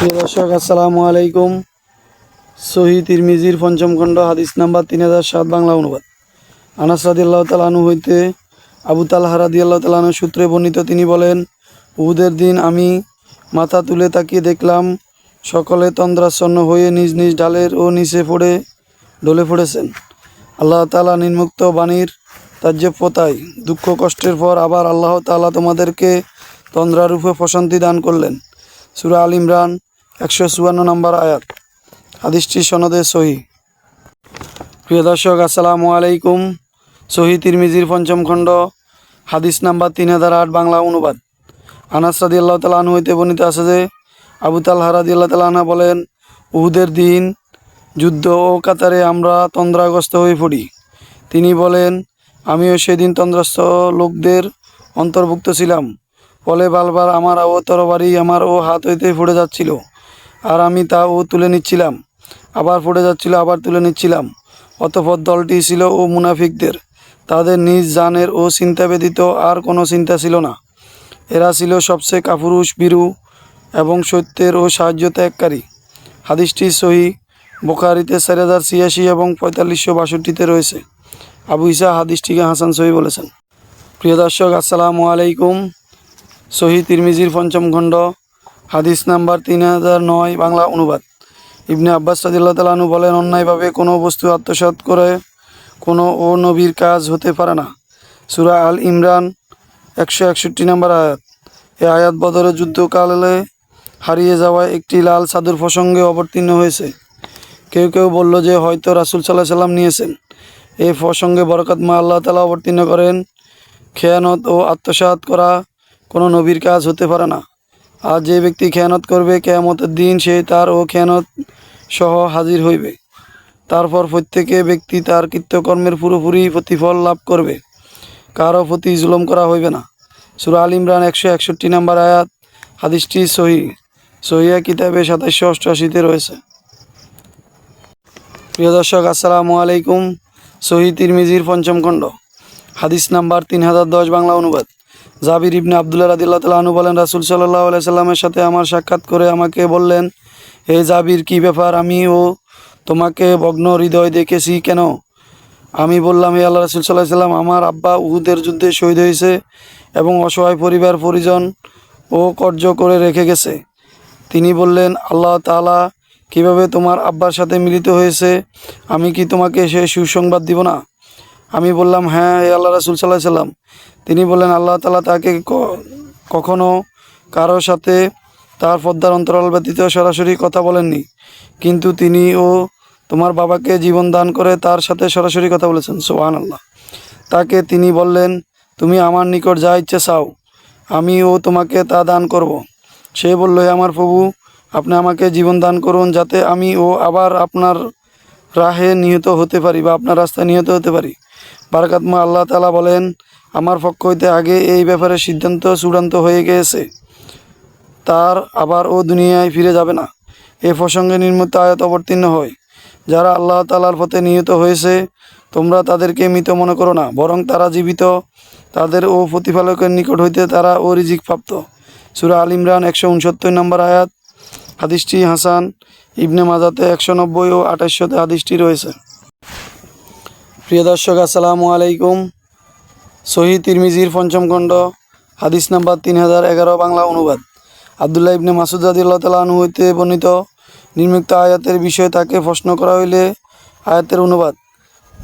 প্রিয় দর্শক, আসসালামু আলাইকুম। সহি তিরমিজির পঞ্চম খণ্ড, হাদিস নাম্বার তিন হাজার সাত, বাংলা অনুবাদ। আনাস রাদিয়াল্লাহু তালানু হইতে আবু তালহা রাদিয়াল্লাহু তালানু সূত্রে বর্ণিত তিনি বলেন, উহুদের দিন আমি মাথা তুলে তাকিয়ে দেখলাম, সকলে তন্দ্রাচ্ছন্ন হয়ে নিজ নিজ ডালের ও নিচে পড়ে ঢলে পড়েছেন। আল্লাহ তালা নির্মুক্ত বাণীর তাজ্যপতায় দুঃখ কষ্টের পর আবার আল্লাহ তালা তোমাদেরকে তন্দ্রারূপে প্রশান্তি দান করলেন। সুরা আল ইমরান একশো চুয়ান্ন নম্বর আয়াত। হাদিসটি সনদে সহি। প্রিয় দর্শক, আসসালামু আলাইকুম। সহি তিরমিজির পঞ্চম খণ্ড, হাদিস নাম্বার তিন হাজার আট, বাংলা অনুবাদ। আনাস রাদি আল্লাহ তালাহ হইতে বর্ণিত আছে যে, আবু তালহা রাদি আল্লাহ তালাহা বলেন, উহুদের দিন যুদ্ধ ও কাতারে আমরা তন্দ্রাগ্রস্ত হয়ে পড়ি। তিনি বলেন, আমিও সেদিন তন্দ্রস্ত লোকদের অন্তর্ভুক্ত ছিলাম। ফলে বারবার আমার ও তরবারি আমার ও হাত হইতে পড়ে যাচ্ছিল। আর আমি তা ও তুলে নিচ্ছিলাম। আবার পড়ে যাচ্ছিল, আবার তুলে নিচ্ছিলাম। অতপর দলটি ছিল ও মুনাফিকদের। তাদের নিজ জানের ও চিন্তা ব্যতীত আর কোনো চিন্তা ছিল না। এরা ছিল সবচেয়ে কাপুরুষ বীরু এবং সত্যের ও সাহায্য ত্যাগকারী। হাদিসটি সহি বোকারিতে চার হাজার ছিয়াশি এবং পঁয়তাল্লিশশো বাষট্টিতে রয়েছে। আবু ইসা হাদিসটিকে হাসান সহি বলেছেন। প্রিয় দর্শক, আসসালামু আলাইকুম। সহি তিরমিজির পঞ্চম খণ্ড হাদিস নাম্বার তিন হাজার নয়, বাংলা অনুবাদ। ইবনে আব্বাস সাদিল্লা তালানু বলেন, অন্যায়ভাবে কোনো বস্তু আত্মসাৎ করে কোনো ও নবীর কাজ হতে পারে না। সুরা আল ইমরান একশো একষট্টি নম্বর আয়াত। এ আয়াত বদরের যুদ্ধকালে হারিয়ে যাওয়া একটি লাল সাধুর প্রসঙ্গে অবতীর্ণ হয়েছে। কেউ কেউ বলল যে, হয়তো রাসুল সাল্লাহ সাল্লাম নিয়েছেন। এই প্রসঙ্গে বরকত মা আল্লাহ তালা অবতীর্ণ করেন, খেয়ানত ও আত্মসাৎ করা কোনো নবীর কাজ হতে পারে না। আর যে ব্যক্তি খেয়ানত করবে কেয়ামতের দিন, সে তার ও খেয়ানত সহ হাজির হইবে। তারপর প্রত্যেকে ব্যক্তি তার কৃত্যকর্মের পুরোপুরি প্রতিফল লাভ করবে। কারও প্রতি জুলম করা হইবে না। সুরা আল ইমরান একশো একষট্টি নাম্বার আয়াত, হাদিসটি সহি। সহিয়া কিতাবে সাতাশশো অষ্টআশিতে রয়েছে। প্রিয় দর্শক, আসসালামু আলাইকুম। সহি তিরমিজির পঞ্চম খণ্ড। হাদিস নাম্বার তিন হাজার দশ, বাংলা অনুবাদ। জাবির ইবনে আবদুল্লাহ রাদিল্লাহ তালু বলেন, রাসুল সাল্লাহ সাল্লামের সাথে আমার সাক্ষাৎ করে আমাকে বললেন, হে জাবির, কি ব্যাপার? আমি ও তোমাকে ভগ্ন হৃদয় দেখেছি কেন? আমি বললাম, হে আল্লাহ রাসুল সাল্লাহ সাল্লাম, আমার আব্বা উহুদের যুদ্ধে শহীদ হয়েছে এবং অসহায় পরিবার পরিজন ও কর্য করে রেখে গেছে। তিনি বললেন, আল্লাহ তাআলা কীভাবে তোমার আব্বার সাথে মিলিত হয়েছে? আমি কি তোমাকে সে সুসংবাদ দিব না? আমি বললাম হ্যাঁ আল্লাহ রাসুল সাল্লাহ সাল্লাম। তিনি বললেন, আল্লাহ তালা তাকে কখনও কখনো কারও সাথে তার পদ্মার অন্তরাল ব্যতীত সরাসরি কথা বলেননি। কিন্তু তিনি ও তোমার বাবাকে জীবন দান করে তার সাথে সরাসরি কথা বলেছেন। সোহান আল্লাহ তাকে তিনি বললেন, তুমি আমার নিকট যা ইচ্ছে চাও, আমি ও তোমাকে তা দান করব। সে বলল আমার প্রভু, আপনি আমাকে জীবন দান করুন যাতে আমি ও আবার আপনার রাহে নিহত হতে পারি বা আপনার রাস্তায় নিহত হতে পারি। বারাকাতমা আল্লাহ তালা বলেন, আমার পক্ষ হইতে আগে এই ব্যাপারে সিদ্ধান্ত চূড়ান্ত হয়ে গিয়েছে। তার আবার ও দুনিয়ায় ফিরে যাবে না। এ প্রসঙ্গে নির্মিত আয়াত অবতীর্ণ হয়। যারা আল্লাহ তালার পথে নিহত হয়েছে, তোমরা তাদেরকে মৃত মনে করো না, বরং তারা জীবিত। তাদের ও প্রতিপালকের নিকট হইতে তারা ও রিজিক প্রাপ্ত। সুরা আল ইমরান একশো উনসত্তর নম্বর আয়াত। হাদিসটি হাসান ইবনে মাজাতে একশো নব্বই ও আঠাশশোতে হাদিসটি রয়েছে। প্রিয় দর্শক, আসসালামু আলাইকুম। সহি তিরমিজির পঞ্চম খণ্ড, হাদিস নাম্বার তিন হাজার এগারো, বাংলা অনুবাদ। আবদুল্লাহ ইবনে মাসুদ রাদিল্লাহ তালা আনু হইতে বর্ণিত নির্মিক্ত আয়াতের বিষয়ে তাকে প্রশ্ন করা হইলে আয়াতের অনুবাদ।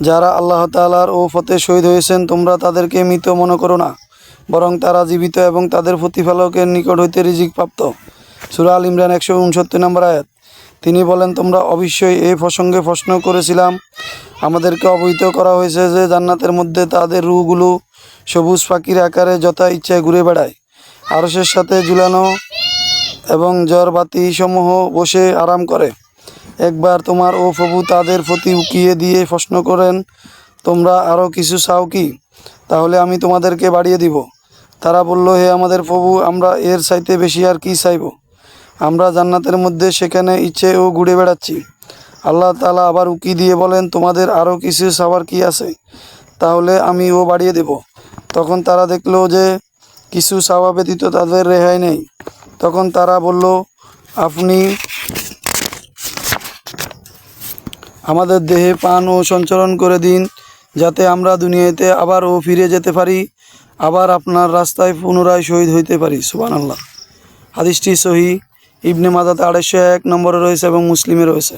যারা আল্লাহ তালার ও ফতে শহীদ হয়েছেন, তোমরা তাদেরকে মৃত মনে করো না, বরং তারা জীবিত এবং তাদের প্রতিফলকের নিকট হইতে রিজিক প্রাপ্ত। সুরা আল ইমরান একশো উনসত্তর নম্বর আয়াত। তিনি বলেন, তোমরা অবশ্যই এই প্রসঙ্গে প্রশ্ন করেছিলাম আমাদেরকে অবহিত করা হয়েছে যে জান্নাতের মধ্যে তাদের রুগুলো সবুজ পাখির আকারে যথা ইচ্ছায় ঘুরে বেড়ায়। আরসের সাথে ঝুলানো এবং জ্বর বাতি সমূহ বসে আরাম করে। একবার তোমার ও প্রভু তাদের প্রতি উকিয়ে দিয়ে প্রশ্ন করেন, তোমরা আরও কিছু চাও কি? তাহলে আমি তোমাদেরকে বাড়িয়ে দিব। তারা বলল, হে আমাদের প্রভু, আমরা এর চাইতে বেশি আর কি চাইব? আমরা জান্নাতের মধ্যে সেখানে ইচ্ছে ও ঘুরে বেড়াচ্ছি। আল্লাহ তালা আবার উকি দিয়ে বলেন, তোমাদের আরও কিছু চাওয়ার কি আছে? তাহলে আমি ও বাড়িয়ে দেব। তখন তারা দেখল যে কিছু চাওয়া ব্যতীত তাদের রেহাই নেই। তখন তারা বলল, আপনি আমাদের দেহে পান ও সঞ্চালন করে দিন, যাতে আমরা দুনিয়াতে আবার ও ফিরে যেতে পারি, আবার আপনার রাস্তায় পুনরায় শহীদ হইতে পারি। সুবান আল্লাহ হাদিসটি সহি। ইবনে মাদাতে আড়াইশো এক নম্বরে রয়েছে এবং মুসলিমে রয়েছে।